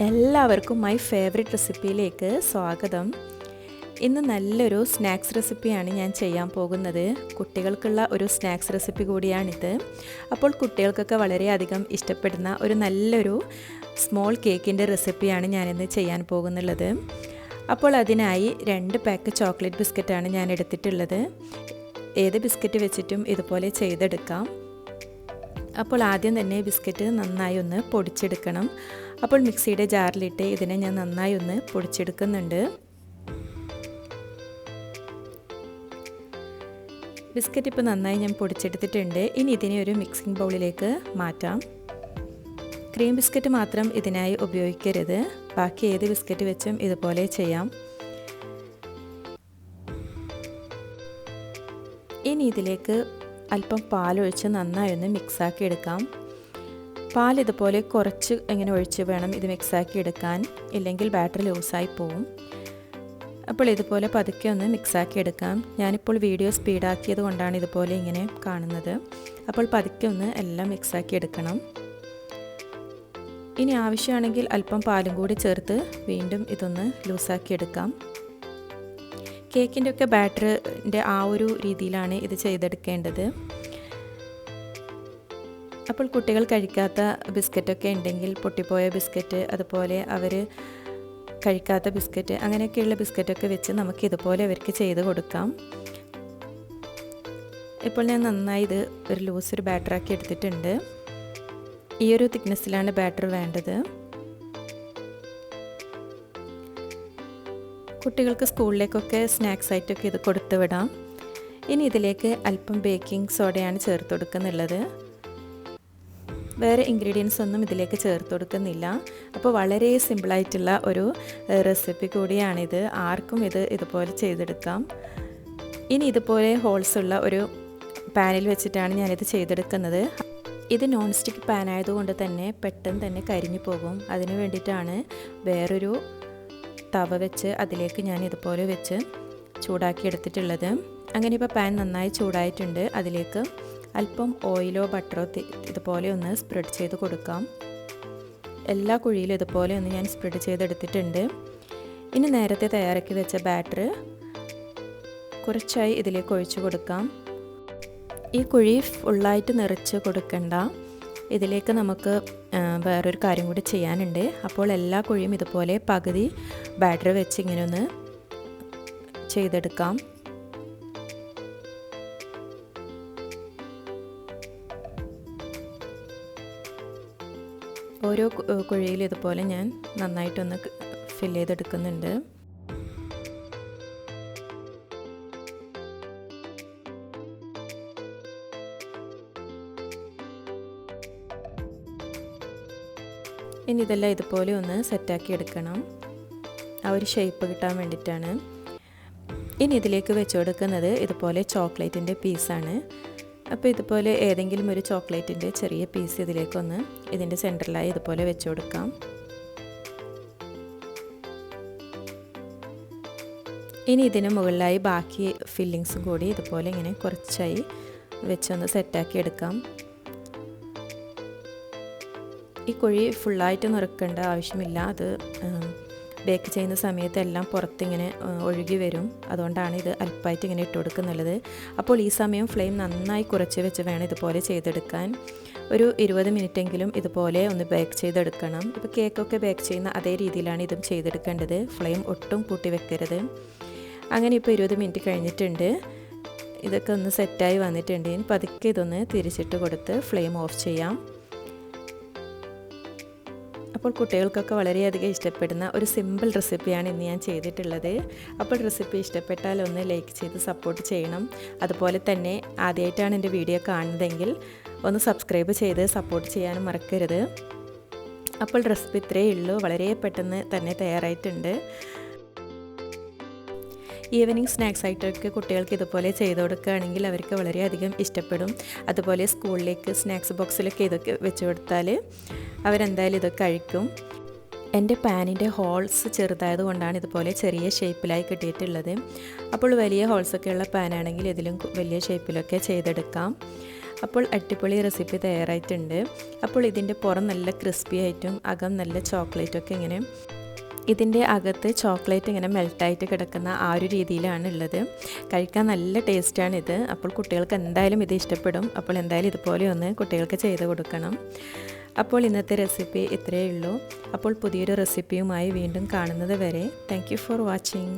എല്ലാവർക്കും my favourite റെസിപ്പിയിലേക്ക് സ്വാഗതം. ഇന്ന് നല്ലൊരു സ്നാക്സ് റെസിപ്പിയാണ് ഞാൻ ചെയ്യാൻ പോകുന്നത്. കുട്ടികൾക്കുള്ള ഒരു സ്നാക്സ് റെസിപ്പി കൂടിയാണിത്. അപ്പോൾ കുട്ടികൾക്കൊക്കെ വളരെയധികം ഇഷ്ടപ്പെടുന്ന ഒരു നല്ലൊരു സ്മോൾ കേക്കിന്റെ റെസിപ്പിയാണ് ഞാനിന്ന് ചെയ്യാൻ പോകുന്നുള്ളത്. അപ്പോൾ അതിനായി രണ്ട് പാക്ക് ചോക്ലേറ്റ് ബിസ്ക്കറ്റാണ് ഞാൻ എടുത്തിട്ടുള്ളത്. ഏത് ബിസ്ക്കറ്റ് വെച്ചിട്ടും ഇതുപോലെ ചെയ്തെടുക്കാം. അപ്പോൾ ആദ്യം തന്നെ ബിസ്ക്കറ്റ് നന്നായി ഒന്ന് പൊടിച്ചെടുക്കണം. അപ്പോൾ മിക്സിയുടെ ജാറിലിട്ട് ഇതിനെ ഞാൻ നന്നായി ഒന്ന് പൊടിച്ചെടുക്കുന്നുണ്ട്. ബിസ്ക്കറ്റ് ഇപ്പോൾ നന്നായി ഞാൻ പൊടിച്ചെടുത്തിട്ടുണ്ട്. ഇനി ഇതിനെ ഒരു മിക്സിംഗ് ബൗളിലേക്ക് മാറ്റാം. ക്രീം ബിസ്ക്കറ്റ് മാത്രം ഇതിനായി ഉപയോഗിക്കരുത്. ബാക്കി ഏത് ബിസ്ക്കറ്റ് വെച്ചും ഇതുപോലെ ചെയ്യാം. ഇനി ഇതിലേക്ക് അല്പം പാലൊഴിച്ച് നന്നായി ഒന്ന് മിക്സാക്കി എടുക്കാം. പാൽ ഇതുപോലെ കുറച്ച് ഇങ്ങനെ ഒഴിച്ച് വേണം ഇത് മിക്സാക്കി എടുക്കാൻ. ഇല്ലെങ്കിൽ ബാറ്ററി ലൂസായി പോവും. അപ്പോൾ ഇതുപോലെ പതുക്കെ ഒന്ന് മിക്സാക്കി എടുക്കാം. ഞാനിപ്പോൾ വീഡിയോ സ്പീഡാക്കിയത് കൊണ്ടാണ് ഇതുപോലെ ഇങ്ങനെ കാണുന്നത്. അപ്പോൾ പതുക്കെ ഒന്ന് എല്ലാം മിക്സാക്കി എടുക്കണം. ഇനി ആവശ്യമാണെങ്കിൽ അല്പം പാലും കൂടി ചേർത്ത് വീണ്ടും ഇതൊന്ന് ലൂസാക്കി എടുക്കാം. കേക്കിന്റെ ഒക്കെ ബാറ്ററിന്റെ ആ ഒരു രീതിയിലാണ് ഇത് ചെയ്തെടുക്കേണ്ടത്. അപ്പോൾ കുട്ടികൾ കഴിക്കാത്ത ബിസ്ക്കറ്റൊക്കെ ഉണ്ടെങ്കിൽ പൊട്ടിപ്പോയ ബിസ്ക്കറ്റ് അതുപോലെ അവർ കഴിക്കാത്ത ബിസ്ക്കറ്റ് അങ്ങനെയൊക്കെയുള്ള ബിസ്ക്കറ്റൊക്കെ വെച്ച് നമുക്ക് ഇതുപോലെ അവർക്ക് ചെയ്ത് കൊടുക്കാം. ഇപ്പോൾ ഞാൻ നന്നായി ഇത് ഒരു ലൂസ് ഒരു ബാറ്ററാക്കി എടുത്തിട്ടുണ്ട്. ഈ ഒരു തിക്നെസ്സിലാണ് ബാറ്റർ വേണ്ടത്. കുട്ടികൾക്ക് സ്കൂളിലേക്കൊക്കെ സ്നാക്സ് ആയിട്ടൊക്കെ ഇത് കൊടുത്തു വിടാം. ഇനി ഇതിലേക്ക് അല്പം ബേക്കിംഗ് സോഡയാണ് ചേർത്ത് കൊടുക്കുന്നുള്ളത്. വേറെ ഇൻഗ്രീഡിയൻസ് ഒന്നും ഇതിലേക്ക് ചേർത്ത് കൊടുക്കുന്നില്ല. അപ്പോൾ വളരെ സിമ്പിളായിട്ടുള്ള ഒരു റെസിപ്പി കൂടിയാണിത്. ആർക്കും ഇത് ഇതുപോലെ ചെയ്തെടുക്കാം. ഇനി ഇതുപോലെ ഹോൾസ് ഉള്ള ഒരു പാനിൽ വെച്ചിട്ടാണ് ഞാനിത് ചെയ്തെടുക്കുന്നത്. ഇത് നോൺ സ്റ്റിക്ക് പാൻ ആയതുകൊണ്ട് തന്നെ പെട്ടെന്ന് തന്നെ കരിഞ്ഞു പോകും. അതിന് വേണ്ടിയിട്ടാണ് വേറൊരു തവ വെച്ച് അതിലേക്ക് ഞാൻ ഇതുപോലെ വെച്ച് ചൂടാക്കി എടുത്തിട്ടുള്ളത്. അങ്ങനെ ഇപ്പോൾ പാൻ നന്നായി ചൂടായിട്ടുണ്ട്. അതിലേക്ക് അല്പം ഓയിലോ ബട്ടറോ ഇതുപോലെ ഒന്ന് സ്പ്രെഡ് ചെയ്ത് കൊടുക്കാം. എല്ലാ കുഴിയിലും ഇതുപോലെ ഒന്ന് ഞാൻ സ്പ്രെഡ് ചെയ്തെടുത്തിട്ടുണ്ട്. ഇനി നേരത്തെ തയ്യാറാക്കി വെച്ച ബാറ്റർ കുറച്ചായി ഇതിലേക്ക് ഒഴിച്ചു കൊടുക്കാം. ഈ കുഴി ഫുള്ളായിട്ട് നിറച്ച് കൊടുക്കണ്ട. ഇതിലേക്ക് നമുക്ക് വേറൊരു കാര്യം കൂടി ചെയ്യാനുണ്ട്. അപ്പോൾ എല്ലാ കുഴിയും ഇതുപോലെ പകുതി ബാറ്ററി വെച്ച് ഇങ്ങനെ ഒന്ന് ചെയ്തെടുക്കാം. ഓരോ കുഴിയിലും ഇതുപോലെ ഞാൻ നന്നായിട്ടൊന്ന് ഫില്ല് ചെയ്തെടുക്കുന്നുണ്ട്. ഇനി ഇതെല്ലാം ഇതുപോലെ ഒന്ന് സെറ്റാക്കി എടുക്കണം. ആ ഒരു ഷേപ്പ് കിട്ടാൻ വേണ്ടിയിട്ടാണ്. ഇനി ഇതിലേക്ക് വെച്ച് കൊടുക്കുന്നത് ഇതുപോലെ ചോക്ലേറ്റിന്റെ പീസാണ് അപ്പോൾ ഇതുപോലെ ഏതെങ്കിലും ഒരു ചോക്ലേറ്റിന്റെ ചെറിയ പീസ് ഇതിലേക്കൊന്ന് ഇതിന്റെ സെന്ററിലായി ഇതുപോലെ വെച്ച് കൊടുക്കാം. ഇനി ഇതിന് മുകളിലായി ബാക്കി ഫില്ലിങ്സും കൂടി ഇതുപോലെ ഇങ്ങനെ കുറച്ചായി വെച്ചൊന്ന് സെറ്റാക്കി എടുക്കാം. ഈ കുഴി ഫുള്ളായിട്ട് നിറക്കേണ്ട ആവശ്യമില്ല. അത് ബേക്ക് ചെയ്യുന്ന സമയത്തെല്ലാം പുറത്തിങ്ങനെ ഒഴുകി വരും. അതുകൊണ്ടാണ് ഇത് അല്പമായിട്ട് ഇങ്ങനെ ഇട്ട് കൊടുക്കുന്നുള്ളത് അപ്പോൾ ഈ സമയം ഫ്ലെയിം നന്നായി കുറച്ച് വെച്ച് വേണം ഇതുപോലെ ചെയ്തെടുക്കാൻ. ഒരു ഇരുപത് മിനിറ്റെങ്കിലും ഇതുപോലെ ഒന്ന് ബേക്ക് ചെയ്തെടുക്കണം. ഇപ്പോൾ കേക്കൊക്കെ ബേക്ക് ചെയ്യുന്ന അതേ രീതിയിലാണ് ഇതും ചെയ്തെടുക്കേണ്ടത്. ഫ്ലെയിം ഒട്ടും കൂട്ടി വെക്കരുത്. അങ്ങനെ ഇപ്പോൾ ഇരുപത് മിനിറ്റ് കഴിഞ്ഞിട്ടുണ്ട്. ഇതൊക്കെ ഒന്ന് സെറ്റായി വന്നിട്ടുണ്ട്. ഇനി പതുക്കെ ഇതൊന്ന് തിരിച്ചിട്ട് കൊടുത്ത് ഫ്ലെയിം ഓഫ് ചെയ്യാം. അപ്പോൾ കുട്ടികൾക്കൊക്കെ വളരെയധികം ഇഷ്ടപ്പെടുന്ന ഒരു സിമ്പിൾ റെസിപ്പിയാണ് ഇന്ന് ഞാൻ ചെയ്തിട്ടുള്ളത്. അപ്പോൾ റെസിപ്പി ഇഷ്ടപ്പെട്ടാൽ ഒന്ന് ലൈക്ക് ചെയ്ത് സപ്പോർട്ട് ചെയ്യണം. അതുപോലെ തന്നെ ആദ്യമായിട്ടാണ് എന്റെ വീഡിയോ കാണുന്നതെങ്കിൽ ഒന്ന് സബ്സ്ക്രൈബ് ചെയ്ത് സപ്പോർട്ട് ചെയ്യാനും മറക്കരുത്. അപ്പോൾ റെസിപ്പി ഇത്രയേ ഉള്ളൂ. വളരെ പെട്ടെന്ന് തന്നെ തയ്യാറായിട്ടുണ്ട്. ഈവനിങ് സ്നാക്സ് ആയിട്ടൊക്കെ കുട്ടികൾക്ക് ഇതുപോലെ ചെയ്ത് കൊടുക്കുകയാണെങ്കിൽ അവർക്ക് വളരെയധികം ഇഷ്ടപ്പെടും. അതുപോലെ സ്കൂളിലേക്ക് സ്നാക്സ് ബോക്സിലൊക്കെ ഇതൊക്കെ വെച്ച് കൊടുത്താൽ അവരെന്തായാലും ഇതൊക്കെ കഴിക്കും. എന്റെ പാനിന്റെ ഹോൾസ് ചെറുതായത് കൊണ്ടാണ് ഇതുപോലെ ചെറിയ ഷേപ്പിലായി കിട്ടിയിട്ടുള്ളത്. അപ്പോൾ വലിയ ഹോൾസൊക്കെ ഉള്ള പാനാണെങ്കിൽ ഇതിലും വലിയ ഷേപ്പിലൊക്കെ ചെയ്തെടുക്കാം. അപ്പോൾ അടിപൊളി റെസിപ്പി തയ്യാറായിട്ടുണ്ട്. അപ്പോൾ ഇതിന്റെ പുറം നല്ല ക്രിസ്പി ആയിട്ടും അകം നല്ല ചോക്ലേറ്റൊക്കെ ഇങ്ങനെ ഇതിന്റെ അകത്ത് ചോക്ലേറ്റ് ഇങ്ങനെ മെൽട്ടായിട്ട് കിടക്കുന്ന ആ ഒരു രീതിയിലാണ് ഉള്ളത് കഴിക്കാൻ നല്ല ടേസ്റ്റാണിത്. അപ്പോൾ കുട്ടികൾക്ക് എന്തായാലും ഇത് ഇഷ്ടപ്പെടും. അപ്പോൾ എന്തായാലും ഇതുപോലെ ഒന്ന് കുട്ടികൾക്ക് ചെയ്ത് കൊടുക്കണം. അപ്പോൾ ഇന്നത്തെ റെസിപ്പി ഇത്രയേ ഉള്ളൂ. അപ്പോൾ പുതിയൊരു റെസിപ്പിയുമായി വീണ്ടും കാണുന്നത് വരെ. Thank for watching